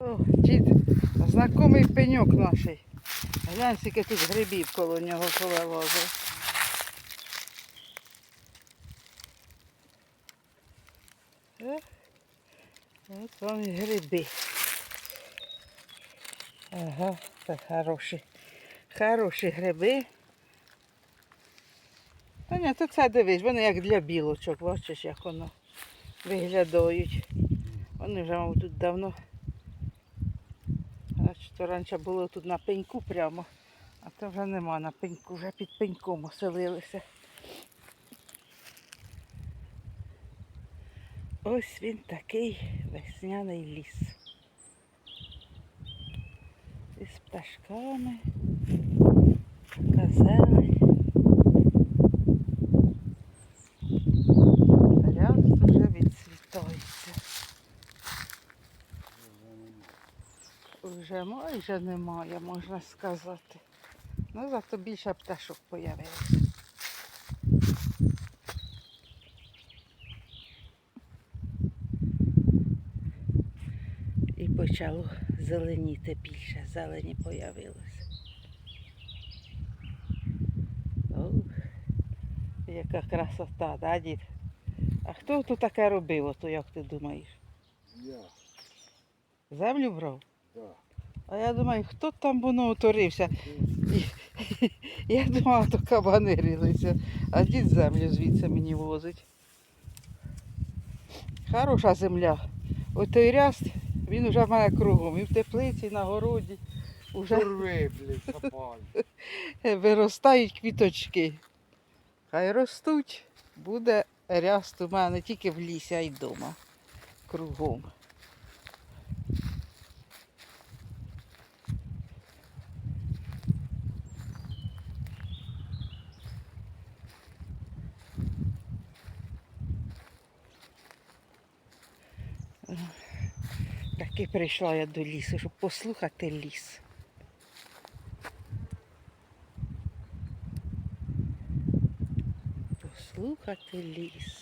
О, дід, знайомий пеньок наш. Глянь, скільки тут грибів коло нього повилазило. Е, От вам і гриби. Ага, так хороші. Хороші гриби. Та ні, то це дивись, вони як для білочок, бачиш, як воно виглядають. Вони вже, мабуть, тут давно. То раніше було тут на пеньку прямо, а то вже нема на пеньку, вже під пеньком оселилися. Ось він такий весняний ліс. Із пташками, така зелень. Ряст вже відцвітається. Вже майже немає, можна сказати. Ну, зато більше пташок появилося. І почало зеленіти більше, зелені появилося. Яка красота, да, дід? А хто тут таке робив, ото, як ти думаєш? Я, Землю брав? да. А я думаю, хто там воно уторився? Я думала, то кабани рилися, а дід землю звідси мені возить. Хороша земля. Ось той ряст, він вже в мене кругом. І в теплиці, і на городі. Уже виростають квіточки. Хай ростуть, буде ряст у мене тільки в лісі, а й вдома. Кругом. Таки прийшла я до лісу, щоб послухати ліс. Послухати ліс.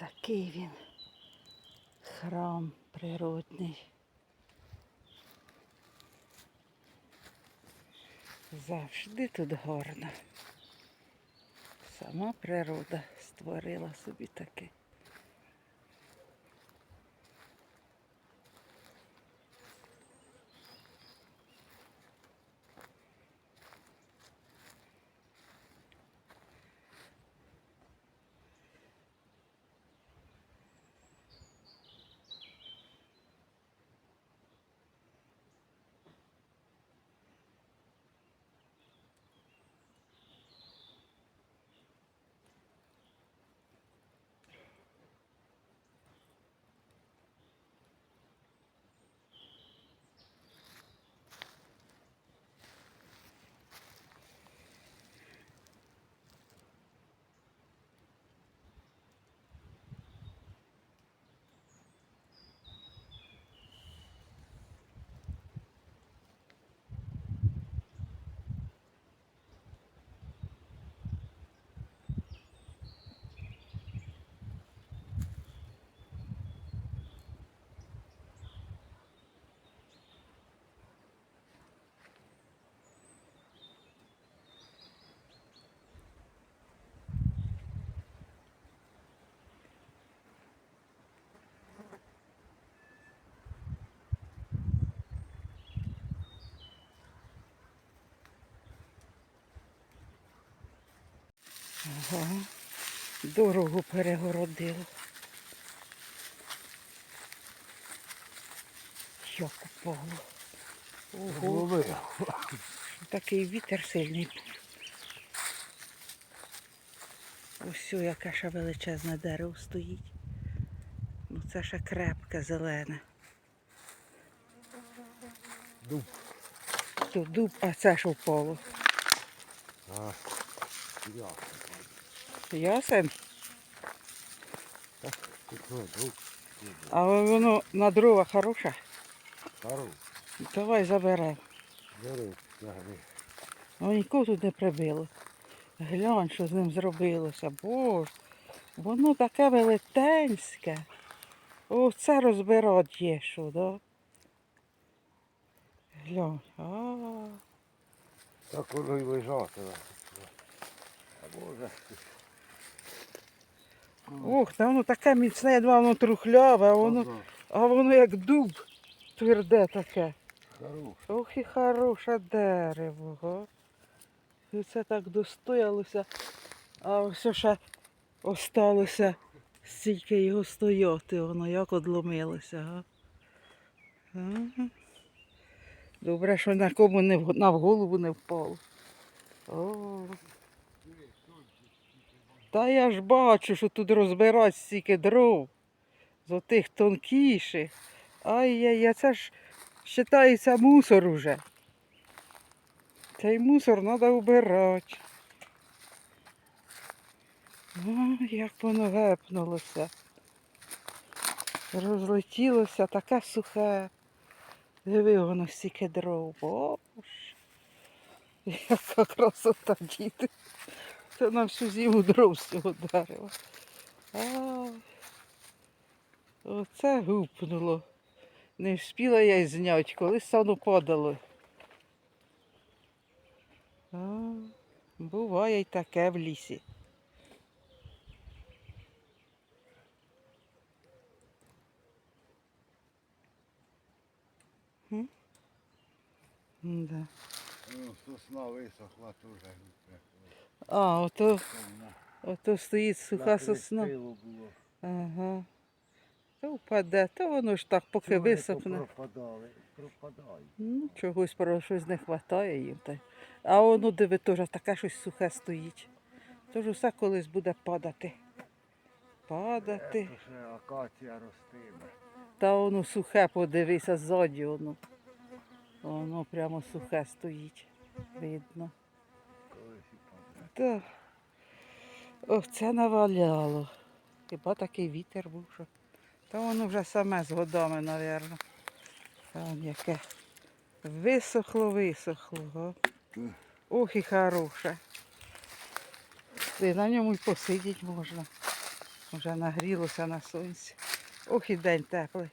Такий він храм природний. Завжди тут гарно. Сама природа створила собі таке. Ага. Дорогу перегородило. Як упало. Ого, такий вітер сильний. Ось яке ще величезне дерево стоїть. Ну це ще крепке, зелене. Дуб. То дуб, а це ж впало. А, я. Ясен? Ну. А воно на дрова хороше. Стару. Давай заберемо. Бери, тягни. Ну нікого тут не прибило. Глянь, що з ним зробилося. Боже, воно таке велетенське. Оце розбирать є що, да? Глянь. А, Так воно й лежатиме. А може. Ох, та воно таке міцне, едва воно трухляве, а воно, Ага, а воно як дуб тверде таке. Хорош. Ох і хороше дерево. Га. І це так достоялося, а все ще осталося стільки його стояти, воно як одломилося. Га. Ага. Добре, що на кому не в- на в голову не впало. О. Та я ж бачу, що тут розбирають стільки дров. З отих тонкіших. Ай-яй-яй, це ж вважається мусор уже. Цей мусор треба вбирати. Ой, як воно гепнулося. Розлетілося таке сухе. Диви, воно стільки дров. Боже. Яка красота, діти. Це на всю зиму дров з цього дерева. Оце гупнуло. Не встигла я й зняти, коли воно падало. А, буває й таке в лісі. М? Да. Ну, сосна висохла теж. А, ото, ото стоїть суха сосна. Ага. То впаде, то воно ж так, поки Чого висохне. Пропадали. Пропадають. Ну, чогось про щось не вистачає їм. Та. А воно диви теж таке щось сухе стоїть. Тож усе колись буде падати. Падати. Це ще акація ростиме. Та воно сухе, подивися ззаді воно. Воно прямо сухе стоїть. Видно. Колись. Та. Ох, це наваляло. Хіба такий вітер був, що. Та воно вже саме з годами, мабуть. Там яке. Висохло, висохло. Го. Ох і хороше. І на ньому й посидіти можна. Вже нагрілося на сонці. Ох і день теплий.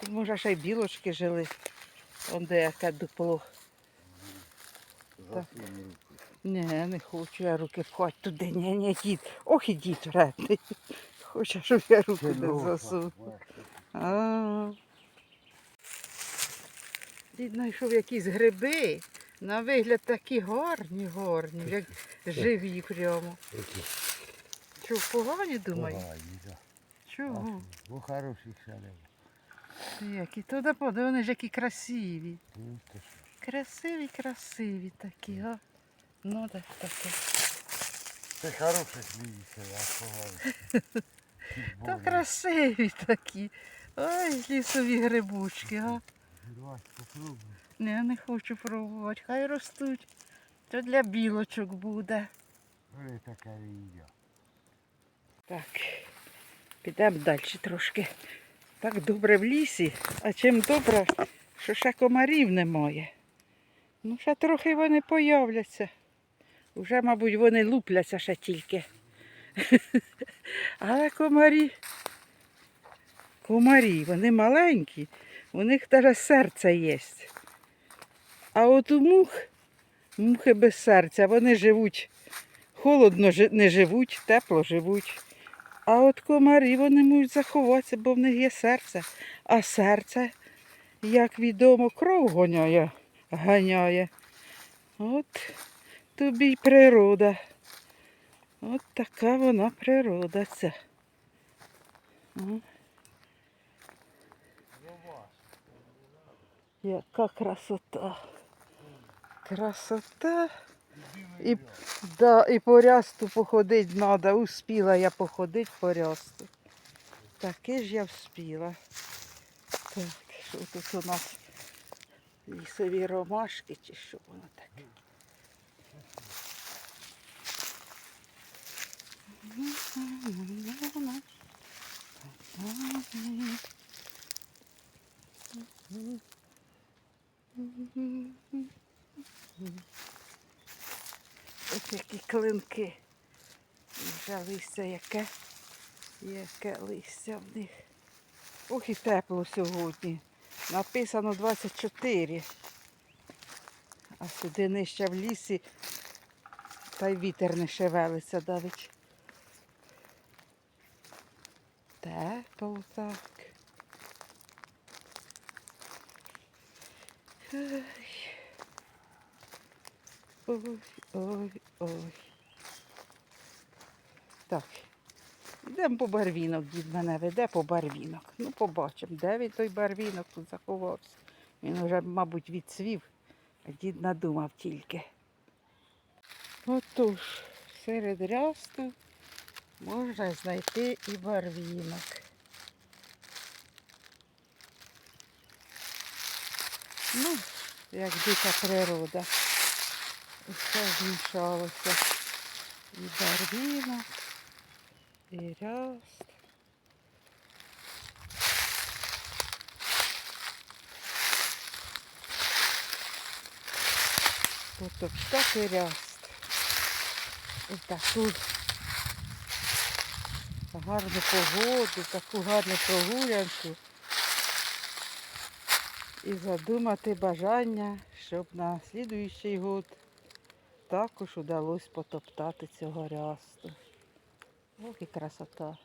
Тут може ще й білочки жили. Он де яке дупло. Засунь Ні, не хочу я руки пхати туди. Ні, ні, дід. Ох і дід вредний. Хоче, щоб я руки не засунув. Дід знайшов якісь гриби. На вигляд такі гарні, гарні, як живі прямо. Що, погані думаю? Погані, да. Чого? Бо хороші не. Які туди поди, вони ж які красиві. Ну. Красиві, красиві такі, а. Ну так таке. Це хороше сміється, а погані. Та красиві такі. Ой, лісові грибочки, а. Давай, попробуй. Не, не хочу пробувати. Хай ростуть. То для білочок буде. Вони таке їдять. Так, підемо далі трошки. Так добре в лісі, а чим добре, що ще комарів немає. Ну, ще трохи вони появляться. Уже, мабуть, вони лупляться ще тільки. Але комарі, комарі, вони маленькі, у них навіть серце є. А от у мух, мухи без серця, вони живуть, холодно не живуть, тепло живуть. А от комарі вони можуть заховатися, бо в них є серце. А серце, як відомо, кров гоняє, ганяє. От тобі й природа. От така вона природа ця. Яка красота. Красота. І, да, і по рясту походити треба. Успіла я походити по рясту. Таки ж я вспіла. Так, що тут у нас лісові ромашки чи що воно таке? Ось які клинки. Вже листя яке, яке листя в них. Ох і тепло сьогодні. Написано 24. А сюди нижче в лісі та й вітер не шевелиться давить. Тепло так. Ой. Ой, ой, ой. Так. Йдемо по барвінок, дід мене веде по барвінок. Ну, побачимо, де він той барвінок тут заховався. Він вже, мабуть, відцвів, а дід надумав тільки. Отож, серед рясту можна знайти і барвінок. Ну, як дика природа. Все змішалося. І барвінок, і ряст. Потоптати ряст. І таку гарну погоду, таку гарну прогулянку. І задумати бажання, щоб на слідуючий год також удалось потоптати цього рясту. Ох і красота.